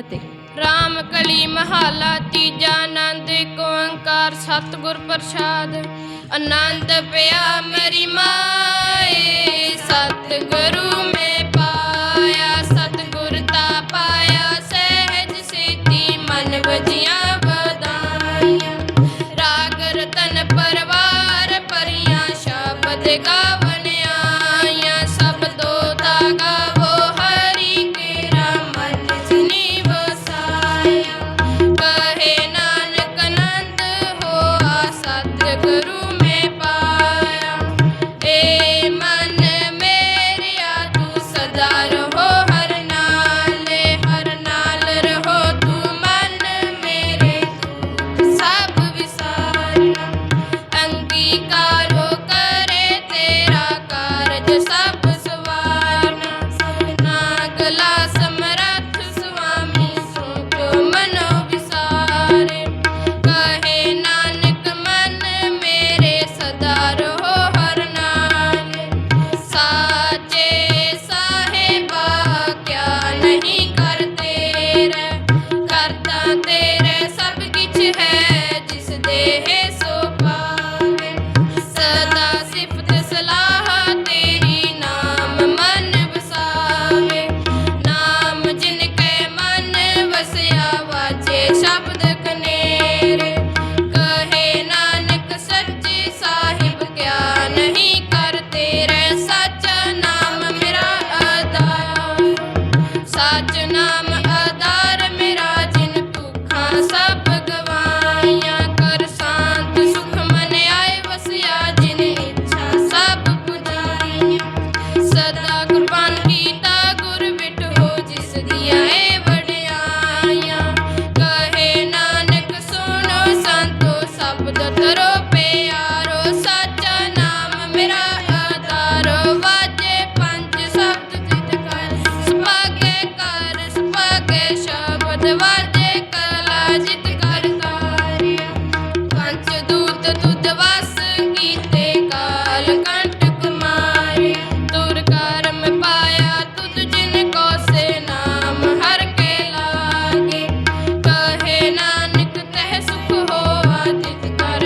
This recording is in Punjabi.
ਫਤਿਹ। RAM ਕਲੀ ਮਹਾਲਾ, ਤੀਜਾ ਆਨੰਦ ਕੋ ਓੰਕਾਰ, ਸਤਿਗੁਰ ਪ੍ਰਸਾਦ। ਆਨੰਦ ਪਿਆ ਮਰੀ ਮਾਏ, ਸਤਿਗੁਰੂ ਹੈ ਜਿਸ ਦੇਹ